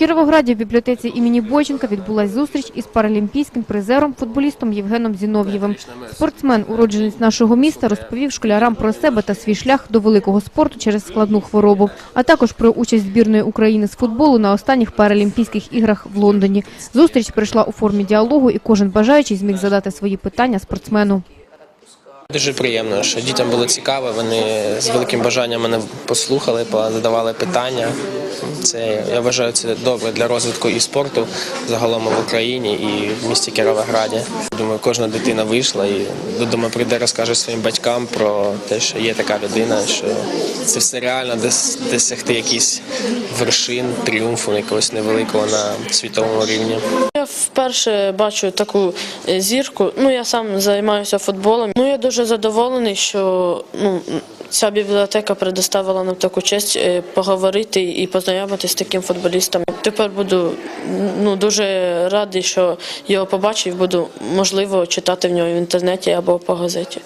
Кіровограді в бібліотеці імені Бойченка відбулась зустріч із паралімпійським призером, футболістом Євгеном Зінов'євим. Спортсмен, уродженець нашого міста, розповів школярам про себе та свій шлях до великого спорту через складну хворобу, а також про участь збірної України з футболу на останніх паралімпійських іграх в Лондоні. Зустріч прийшла у формі діалогу, і кожен бажаючий зміг задати свої питання спортсмену. Дуже приємно, що дітям було цікаво. Вони з великим бажанням мене послухали, задавали питання. Це я вважаю це добре для розвитку і спорту загалом в Україні і в місті Кіровограді. Думаю, кожна дитина вийшла і додому прийде, розкаже своїм батькам про те, що є така людина, що це все реально досягти якісь вершин, тріумфу якогось невеликого на світовому рівні. Я вперше бачу таку е, зірку. Ну я сам займаюся футболом. Ну я дуже задоволений, що ну ця бібліотека предоставила нам таку честь е, поговорити і познайомитися з таким футболістом. Тепер буду ну дуже радий, що його побачив. Буду можливо читати в нього в інтернеті або по газеті.